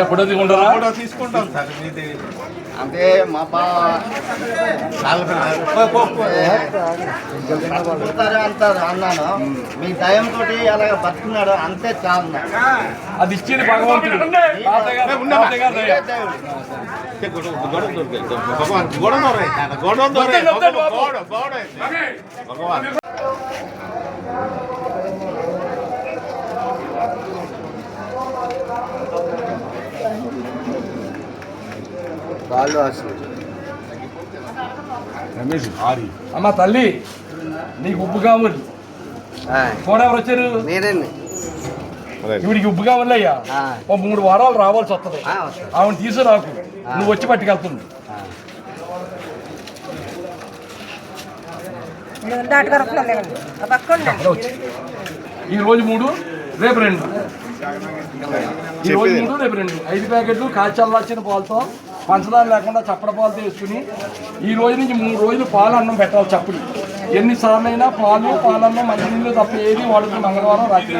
ఎప్పుడు ఉండరా ఫోటో తీసుకుంటాం సార్ మీది. అంటే మా బతుకుతారు అంటారు అన్నాను. మీ దయంతో అలాగ బతుకున్నాడు అంతే చాలు. అది ఇచ్చేది భగవంతుడు. భగవాన్ గొడవ భగవాన్. అమ్మ తల్లి నీకు ఉప్పు కావాలి కూడా ఎవరు వచ్చారు? ఇవిడికి ఉప్పు కావాలి అయ్యా ఆ. ఓ మూడు వారాలు రావాల్సి వస్తుంది. ఆ, వస్తుంది. ఆవిడ తీసు నాకు. నువ్వు వచ్చి పట్టుకెళ్తుంది అక్కడ వచ్చి. ఈ రోజు మూడు రేపు రెండు. ఈ రోజు మూడు రేపు రెండు. ఐదు ప్యాకెట్లు కాచల్లాచిన పాలతో పంచదార లేకుండా చప్పడ పాలతో వేసుకుని ఈ రోజు నుంచి మూడు రోజులు పాలు అన్నం పెట్టాలి చప్పుడు. ఎన్నిసార్లు అయినా పాలు పాలన్నం మంచినీళ్ళు తప్ప ఏది వాడుతుంది మంగళవారం రాత్రి.